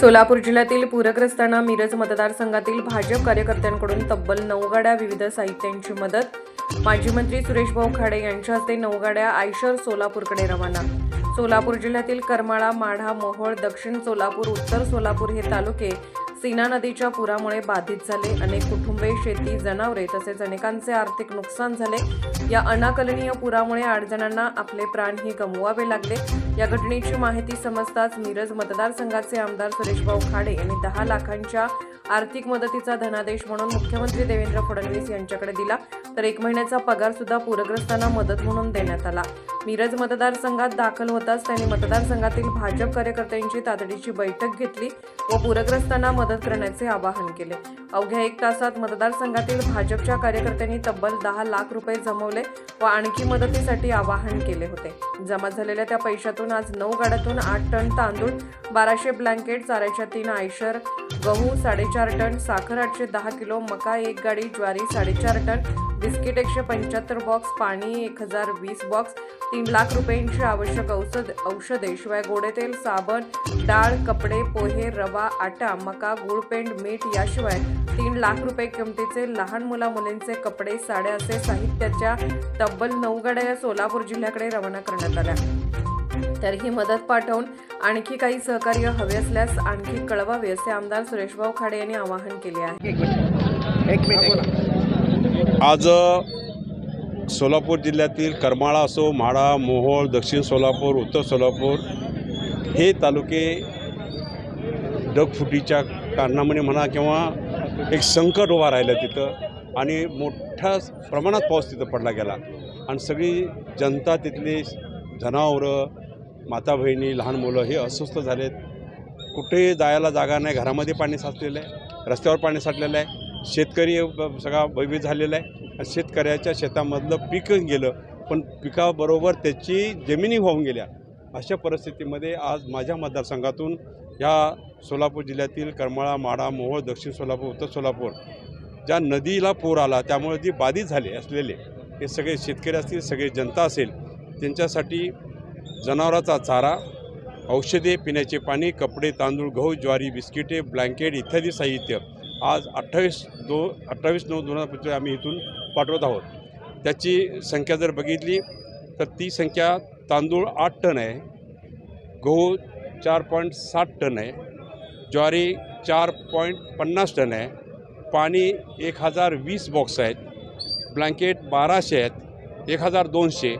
सोलापूर जिल्ह्यातील पूरग्रस्तांना मिरज मतदारसंघातील भाजप कार्यकर्त्यांकडून तब्बल नऊ गाड्या विविध साहित्यांची मदत. माजी मंत्री सुरेश भाऊ खाडे यांच्या हस्ते नऊ गाड्या आयशर सोलापूरकडे रवाना. सोलापूर जिल्ह्यातील करमाळा माढा मोहोळ दक्षिण सोलापूर उत्तर सोलापूर हे तालुके सीना नदीच्या पुरामुळे बाधित झाले. अनेक कुटुंबे शेती जनावरे तसेच अनेकांचे आर्थिक नुकसान झाले. या अनाकलनीय पुरामुळे आठ जणांना आपले प्राणही गमवावे लागले. या घटनेची माहिती समजताच मिरज मतदारसंघाचे आमदार सुरेशभाऊ खाडे यांनी दहा लाखांच्या आर्थिक मदतीचा धनादेश म्हणून मुख्यमंत्री देवेंद्र फडणवीस यांच्याकडे दिला. तर एक महिन्याचा पगार सुद्धा पूरग्रस्तांना मदत म्हणून देण्यात आला. मिरज मतदारसंघात दाखल होताच त्यांनी मतदारसंघातील भाजप कार्यकर्त्यांची तातडीची बैठक घेतली व पूरग्रस्तांना मदत करण्याचे आवाहन केले. अवघ्या एक तासात मतदारसंघातील भाजपच्या कार्यकर्त्यांनी तब्बल दहा लाख रुपये जमवले व आणखी मदतीसाठी आवाहन केले होते. जमा झालेल्या त्या पैशातून आज नऊ गाड्यातून आठ टन तांदूळ बाराशे ब्लँकेट चाऱ्याच्या तीन आयशर गहू साडेचार टन साखर आठशे दहा किलो मका एक गाडी ज्वारी साडेचार टन बिस्किट एकशे पंच्याहत्तर बॉक्स पाणी एक हजार वीस बॉक्स तीन लाख रुपयांची आवश्यक औषध औषधे शिवाय गोडे तेल साबण डाळ कपडे पोहे रवा आटा मका गुळपेंड मीठ याशिवाय तीन लाख रुपये किमतीचे लहान मुला मुलींचे कपडे साड्या असे साहित्याच्या तब्बल नऊ गाड्या या सोलापूर जिल्ह्याकडे रवाना करण्यात आल्या. तर ही मदत पाठवून आणखी काही सहकार्य हवे असल्यास आणखी कळवावे असे आमदार सुरेशभाऊ खाडे यांनी आवाहन केले आहे. एक मिनिट एक मिनिट. आज सोलापूर जिल्ह्यातील करमाळा असो म्हाडा मोहोळ दक्षिण सोलापूर उत्तर सोलापूर हे तालुके डगफुटीच्या कारणामुळे म्हणा किंवा एक संकट उभा राहिलं तिथं आणि मोठ्या प्रमाणात पाऊस तिथं पडला गेला. आणि सगळी जनता तिथली जनावरं माता बहिणी लहान मुलं हे अस्वस्थ झालेत. कुठेही जायला जागा नाही घरामध्ये पाणी साचलेलं आहे रस्त्यावर पाणी साठलेलं आहे. शेतकरी ब- सगळा भयभीत झालेला आहे. आणि शेतकऱ्याच्या शेतामधलं पीक गेलं पण पिकाबरोबर त्याची जमिनी वाहून गेल्या. अशा परिस्थितीमध्ये आज माझ्या मतदारसंघातून या सोलापूर जिल्ह्यातील करमाळा माडा मोहोळ दक्षिण सोलापूर उत्तर सोलापूर ज्या नदीला पूर आला त्यामुळे जी बाधित झाले असलेले हे सगळे शेतकरी असतील सगळे जनता असेल त्यांच्यासाठी जनावराचा चारा औषधे पिण्याचे पाणी कपडे तांदूळ गहू ज्वारी बिस्किटे ब्लँकेट इत्यादी साहित्य आज अठ्ठावीस दो अठ्ठावीस नऊ दोन हजार पंचवीस आम्ही इथून पाठवत आहोत. त्याची संख्या जर बघितली तर ती संख्या तांदूळ आठ टन आहे गहू चार पॉईंट सात टन आहे ज्वारी चार पॉईंट पन्नास टन आहे पाणी एक हजार वीस बॉक्स आहेत ब्लँकेट बाराशे आहेत एक हजार दोनशे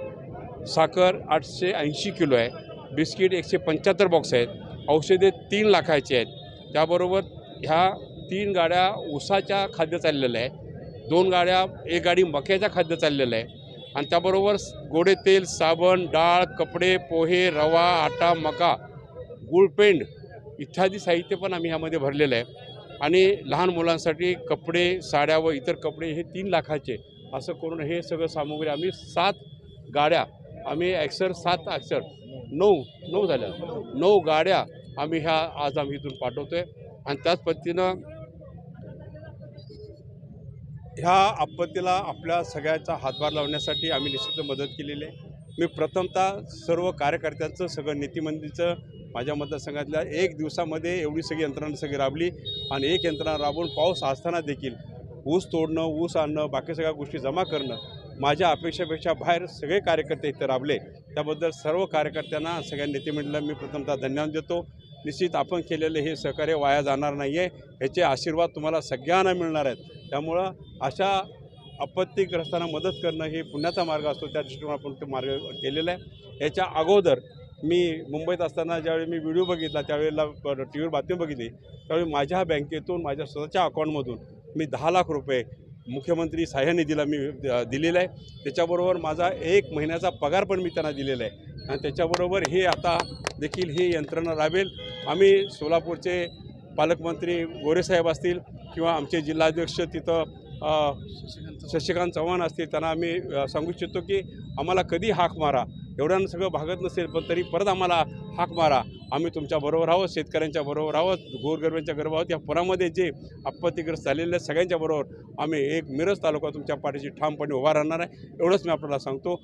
साखर आठशे ऐंशी किलो आहे बिस्किट एकशे पंच्याहत्तर बॉक्स आहेत औषधे तीन लाखाचे आहेत. त्याबरोबर ह्या तीन गाड्या ऊसाच्या खाद्य चाललेलं आहे दोन गाड्या एक गाडी मक्याच्या खाद्य चाललेलं आहे. आणि त्याबरोबर गोडे तेल साबण डाळ कपडे पोहे रवा आटा मका गुळपेंड इत्यादी साहित्य पण आम्ही ह्यामध्ये भरलेलं आहे. आणि लहान मुलांसाठी कपडे साड्या व इतर कपडे हे तीन लाखाचे. असं करून हे सगळं सामुग्री आम्ही सात गाड्या आम्ही ॲक्सर सात ॲक्सर नऊ नऊ झाल्या. नऊ गाड्या आम्ही ह्या आज आम्ही इथून पाठवतो आहे आणि त्याच पद्धतीनं ह्या आपत्तीला आपल्या सगळ्याचा हातभार लावण्यासाठी आम्ही निश्चित मदत केलेली आहे. मी प्रथमतः सर्व कार्यकर्त्यांचं सगळं नीतिमंडळीचं माझ्या मतदारसंघातल्या एक दिवसामध्ये एवढी सगळी यंत्रणा सगळी राबली आणि एक यंत्रणा राबवून पाऊस असताना देखील ऊस तोडणं ऊस आणणं बाकी सगळ्या गोष्टी जमा करणं माझ्या अपेक्षेपेक्षा बाहेर सगळे कार्यकर्ते इथं राबले. त्याबद्दल सर्व कार्यकर्त्यांना सगळ्या नेतेमंडळीला मी प्रथमतः धन्यवाद देतो. निश्चित आपण केलेले हे सहकार्य वाया जाणार नाही आहे ह्याचे आशीर्वाद तुम्हाला सगळ्यांना मिळणार आहेत. त्यामुळं अशा आपत्तीग्रस्तांना मदत करणं हे पुण्याचा मार्ग असतो. त्या दृष्टीने आपण ते मार्ग केलेला आहे. याच्या अगोदर मी मुंबईत असताना ज्यावेळी मी व्हिडिओ बघितला त्यावेळेला टी व्हीवर बातमी बघितली त्यावेळी माझ्या बँकेतून माझ्या स्वतःच्या अकाउंटमधून मी दहा लाख रुपये मुख्यमंत्री सहाय्य निधीला मी द- दिलेला आहे. त्याच्याबरोबर माझा एक महिन्याचा पगार पण मी त्यांना दिलेला आहे. आणि त्याच्याबरोबर हे आता देखील ही यंत्रणा राबेल. आम्ही सोलापूरचे पालकमंत्री गोरेसाहेब असतील किंवा आमचे जिल्हाध्यक्ष तिथं शशिकांत चव्हाण असतील त्यांना आम्ही सांगू इच्छितो की आम्हाला कधी हाक मारा. एवढ्यानं सगळं भागत नसेल पण तरी परत आम्हाला हाक मारा. आम्ही तुमच्या बरोबर आहोत शेतकऱ्यांच्या बरोबर आहोत गोरगरब्यांच्या बरोबर आहोत. या पुरामध्ये जे आपत्तीग्रस्त झालेले आहेत सगळ्यांच्या बरोबर आम्ही एक मिरज तालुका तुमच्या पाठीशी ठामपणे उभा राहणार आहे. एवढंच मी आपल्याला सांगतो.